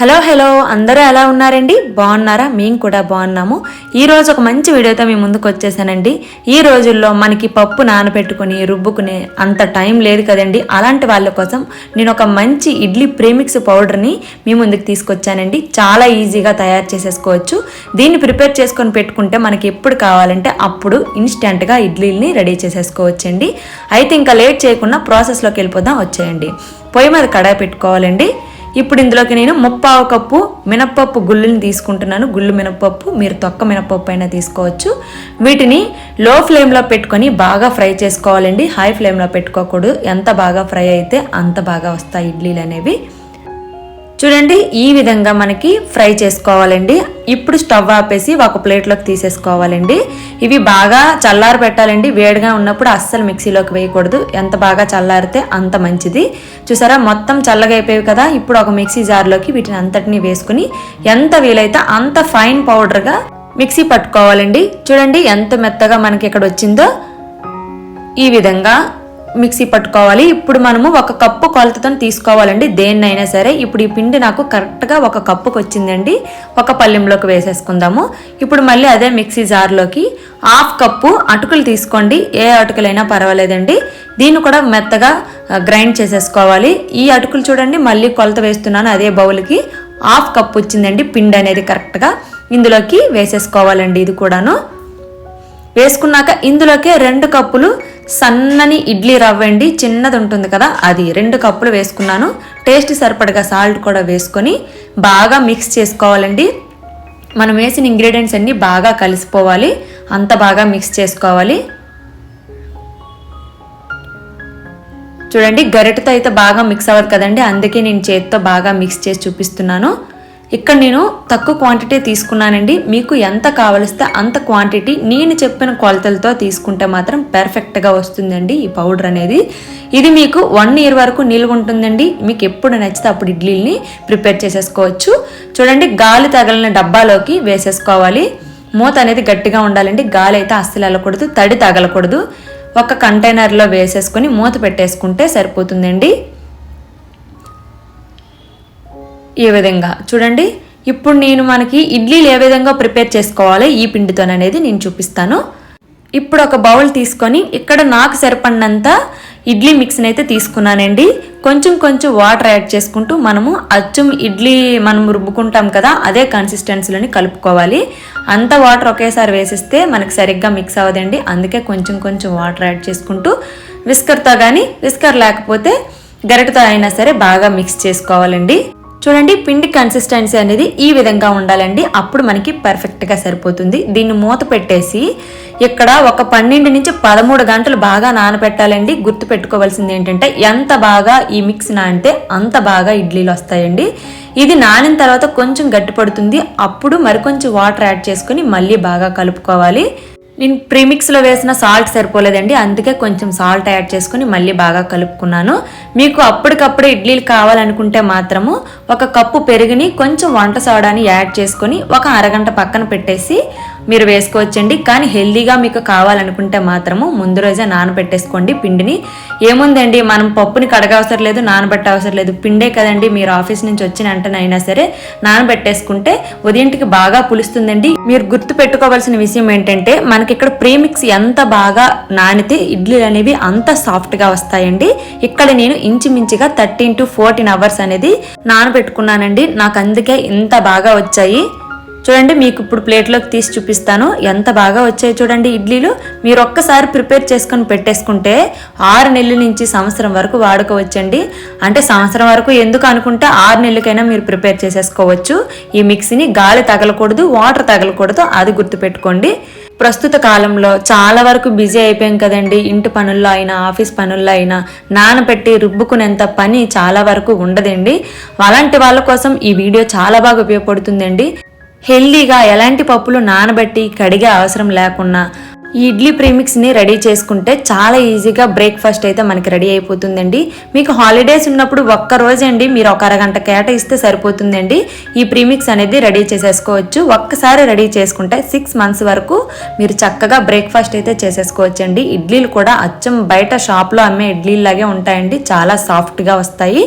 Hello hello అందరూ ఎలా ఉన్నారండి? బాగున్నారా? మేము కూడా బాగున్నాము. ఈరోజు ఒక మంచి వీడియోతో మీ ముందుకు వచ్చేసానండి. ఈ రోజుల్లో మనకి పప్పు నానబెట్టుకుని రుబ్బుకునే అంత టైం లేదు కదండి. అలాంటి వాళ్ళ కోసం నేను ఒక మంచి ఇడ్లీ ప్రీమిక్స్ పౌడర్ని మీ ముందుకు తీసుకొచ్చానండి. చాలా ఈజీగా తయారు చేసేసుకోవచ్చు. దీన్ని ప్రిపేర్ చేసుకొని పెట్టుకుంటే మనకి ఎప్పుడు కావాలంటే అప్పుడు ఇన్స్టెంట్గా ఇడ్లీని రెడీ చేసేసుకోవచ్చండి. అయితే ఇంకా లేట్ చేయకుండా ప్రాసెస్లోకి వెళ్ళిపోదాం వచ్చేయండి. పొయ్యి మీద కడాయి పెట్టుకోవాలండి. ఇప్పుడు ఇందులోకి నేను ముప్పావు కప్పు మినప్పప్పు గుళ్ళుని తీసుకుంటున్నాను. గుళ్ళు మినప్పప్పు మీరు తొక్క మినప్పప్పు అయినా తీసుకోవచ్చు. వీటిని లో ఫ్లేమ్లో పెట్టుకొని బాగా ఫ్రై చేసుకోవాలండి. హై ఫ్లేమ్లో పెట్టుకోకూడదు. ఎంత బాగా ఫ్రై అయితే అంత బాగా వస్తాయి ఇడ్లీలు అనేవి చూడండి ఈ విధంగా మనకి ఫ్రై చేసుకోవాలండి. ఇప్పుడు స్టవ్ ఆపేసి ఒక ప్లేట్లోకి తీసేసుకోవాలండి. ఇవి బాగా చల్లారి పెట్టాలండి. వేడిగా ఉన్నప్పుడు అస్సలు మిక్సీలోకి వేయకూడదు. ఎంత బాగా చల్లారితే అంత మంచిది. చూసారా మొత్తం చల్లగా అయిపోయాయి కదా. ఇప్పుడు ఒక మిక్సీ జార్లోకి వీటిని అంతటిని వేసుకుని ఎంత వీలైతే అంత ఫైన్ పౌడర్గా మిక్సీ పట్టుకోవాలండి. చూడండి ఎంత మెత్తగా మనకి ఇక్కడ వచ్చిందో. ఈ విధంగా మిక్సీ పట్టుకోవాలి. ఇప్పుడు మనము ఒక కప్పు కొలతతో తీసుకోవాలండి. దేన్నైనా సరే. ఇప్పుడు ఈ పిండి నాకు కరెక్ట్గా ఒక కప్పుకు వచ్చిందండి ఒక పల్లెంలోకి వేసేసుకుందాము. ఇప్పుడు మళ్ళీ అదే మిక్సీ జార్లోకి హాఫ్ కప్పు అటుకులు తీసుకోండి. ఏ అటుకులైనా పర్వాలేదండి. దీన్ని కూడా మెత్తగా గ్రైండ్ చేసేసుకోవాలి. ఈ అటుకులు చూడండి. మళ్ళీ కొలత వేస్తున్నాను అదే బౌల్కి. హాఫ్ కప్పు వచ్చిందండి. పిండి అనేది కరెక్ట్గా ఇందులోకి వేసేసుకోవాలండి ఇది కూడాను. వేసుకున్నాక ఇందులోకే రెండు కప్పులు సన్నని ఇడ్లీ రవ్వ అండి చిన్నది ఉంటుంది కదా అది రెండు కప్పులు వేసుకున్నాను. టేస్ట్ సరిపడగా సాల్ట్ కూడా వేసుకొని బాగా మిక్స్ చేసుకోవాలండి. మనం వేసిన ఇంగ్రీడియంట్స్ అన్నీ బాగా కలిసిపోవాలి. అంత బాగా మిక్స్ చేసుకోవాలి. చూడండి గరిటతో అయితే బాగా మిక్స్ అవ్వదు కదండి అందుకే నేను చేతితో బాగా మిక్స్ చేసి చూపిస్తున్నాను. ఇక్కడ నేను తక్కువ క్వాంటిటీ తీసుకున్నానండి. మీకు ఎంత కావలిస్తే అంత క్వాంటిటీ నేను చెప్పిన కొలతలతో తీసుకుంటే మాత్రం పెర్ఫెక్ట్గా వస్తుందండి ఈ పౌడర్ అనేది. ఇది మీకు వన్ ఇయర్ వరకు నిల్వ ఉంటుందండి. మీకు ఎప్పుడు నచ్చితే అప్పుడు ఇడ్లీని ప్రిపేర్ చేసేసుకోవచ్చు. చూడండి గాలి తగలిన డబ్బాలోకి వేసేసుకోవాలి. మూత అనేది గట్టిగా ఉండాలండి. గాలి అయితే అస్సలు వెళ్ళకూడదు తడి తగలకూడదు. ఒక కంటైనర్లో వేసేసుకొని మూత పెట్టేసుకుంటే సరిపోతుందండి. ఈ విధంగా. చూడండి ఇప్పుడు నేను మనకి ఇడ్లీలు ఏ విధంగా ప్రిపేర్ చేసుకోవాలి ఈ పిండితో అనేది నేను చూపిస్తాను. ఇప్పుడు ఒక బౌల్ తీసుకొని ఇక్కడ నాకు సరిపడినంత ఇడ్లీ మిక్స్ని అయితే తీసుకున్నానండి. కొంచెం కొంచెం వాటర్ యాడ్ చేసుకుంటూ మనము అచ్చం ఇడ్లీ మనం రుబ్బుకుంటాం కదా అదే కన్సిస్టెన్సీలోని కలుపుకోవాలి. అంత వాటర్ ఒకేసారి వేసిస్తే మనకు సరిగ్గా మిక్స్ అవ్వదండి. అందుకే కొంచెం కొంచెం వాటర్ యాడ్ చేసుకుంటూ విస్కర్తో కానీ విస్కర్ లేకపోతే గరిటతో అయినా సరే బాగా మిక్స్ చేసుకోవాలండి. చూడండి పిండి కన్సిస్టెన్సీ అనేది ఈ విధంగా ఉండాలండి. అప్పుడు మనకి పర్ఫెక్ట్గా సరిపోతుంది. దీన్ని మూత పెట్టేసి ఇక్కడ ఒక పన్నెండు నుంచి పదమూడు గంటలు బాగా నానబెట్టాలండి. గుర్తు పెట్టుకోవాల్సింది ఏంటంటే ఎంత బాగా ఈ మిక్స్ నానితే అంత బాగా ఇడ్లీలు వస్తాయండి. ఇది నానిన తర్వాత కొంచెం గట్టిపడుతుంది అప్పుడు మరికొంచెం వాటర్ యాడ్ చేసుకుని మళ్ళీ బాగా కలుపుకోవాలి. నేను ప్రీమిక్స్లో వేసిన సాల్ట్ సరిపోలేదండి అందుకే కొంచెం సాల్ట్ యాడ్ చేసుకుని మళ్ళీ బాగా కలుపుకున్నాను. మీకు అప్పటికప్పుడు ఇడ్లీలు కావాలనుకుంటే మాత్రము ఒక కప్పు పెరుగుని కొంచెం వంట సోడాని యాడ్ చేసుకొని ఒక అరగంట పక్కన పెట్టేసి మీరు వేసుకోవచ్చండి. కానీ హెల్దీగా మీకు కావాలనుకుంటే మాత్రము ముందు రోజే నానబెట్టేసుకోండి పిండిని. ఏముందండి? మనం పప్పుని కడగవసరం లేదు నానబెట్ట అవసరం లేదు. పిండే కదండి మీరు ఆఫీస్ నుంచి వచ్చిన వెంటనైనా సరే నానబెట్టేసుకుంటే ఉదయంటికి బాగా పులుస్తుందండి. మీరు గుర్తు పెట్టుకోవాల్సిన విషయం ఏంటంటే మనకి ఇక్కడ ప్రీమిక్స్ ఎంత బాగా నానితే ఇడ్లీలు అనేవి అంత సాఫ్ట్గా వస్తాయండి. ఇక్కడ నేను ఇంచుమించుగా థర్టీన్ టు ఫోర్టీన్ అవర్స్ అనేది నానబెట్టుకున్నానండి. నాకు అందుకే ఇంత బాగా వచ్చాయి. చూడండి మీకు ఇప్పుడు ప్లేట్లోకి తీసి చూపిస్తాను. ఎంత బాగా వచ్చాయి చూడండి ఇడ్లీలు. మీరు ఒక్కసారి ప్రిపేర్ చేసుకొని పెట్టేసుకుంటే ఆరు నెలల నుంచి సంవత్సరం వరకు వాడుకోవచ్చండి. అంటే సంవత్సరం వరకు ఎందుకు అనుకుంటే ఆరు నెలలకైనా మీరు ప్రిపేర్ చేసేసుకోవచ్చు. ఈ మిక్సీని గాలి తగలకూడదు వాటర్ తగలకూడదు అది గుర్తుపెట్టుకోండి. ప్రస్తుత కాలంలో చాలా వరకు బిజీ అయిపోయాం కదండి. ఇంటి పనుల్లో అయినా ఆఫీస్ పనుల్లో అయినా నానబెట్టి రుబ్బుకునేంత పని చాలా వరకు ఉండదండి. అలాంటి వాళ్ళ కోసం ఈ వీడియో చాలా బాగా ఉపయోగపడుతుందండి. హెల్దీగా ఎలాంటి పప్పులు నానబెట్టి కడిగే అవసరం లేకుండా ఈ ఇడ్లీ ప్రీమిక్స్ని రెడీ చేసుకుంటే చాలా ఈజీగా బ్రేక్ఫాస్ట్ అయితే మనకి రెడీ అయిపోతుందండి. మీకు హాలిడేస్ ఉన్నప్పుడు ఒక్క రోజండి మీరు ఒక అరగంట కేటాయిస్తే సరిపోతుందండి. ఈ ప్రీమిక్స్ అనేది రెడీ చేసేసుకోవచ్చు. ఒక్కసారి రెడీ చేసుకుంటే సిక్స్ మంత్స్ వరకు మీరు చక్కగా బ్రేక్ఫాస్ట్ అయితే చేసేసుకోవచ్చండి. ఇడ్లీలు కూడా అచ్చం బయట షాప్లో అమ్మే ఇడ్లీలాగే ఉంటాయండి. చాలా సాఫ్ట్గా వస్తాయి.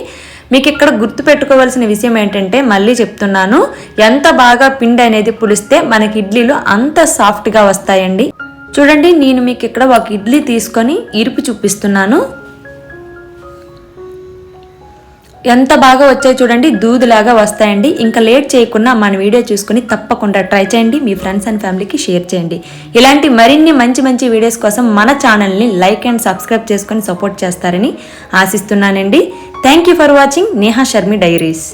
మీకు ఇక్కడ గుర్తు పెట్టుకోవాల్సిన విషయం ఏంటంటే మళ్ళీ చెప్తున్నాను ఎంత బాగా పిండి అనేది పులిస్తే మనకి ఇడ్లీలు అంత సాఫ్ట్గా వస్తాయండి. చూడండి నేను మీకు ఇక్కడ ఒక ఇడ్లీ తీసుకొని ఇరుపు చూపిస్తున్నాను. ఎంత బాగా వచ్చాయి చూడండి దూదులాగా వస్తాయండి. ఇంకా లేట్ చేయకుండా మన వీడియో చూసుకుని తప్పకుండా ట్రై చేయండి మీ ఫ్రెండ్స్ అండ్ ఫ్యామిలీకి షేర్ చేయండి. ఇలాంటి మరిన్ని మంచి మంచి వీడియోస్ కోసం మన ఛానల్ని లైక్ అండ్ సబ్స్క్రైబ్ చేసుకొని సపోర్ట్ చేస్తారని ఆశిస్తున్నానండి. Thank you for watching Neha Sharmi diaries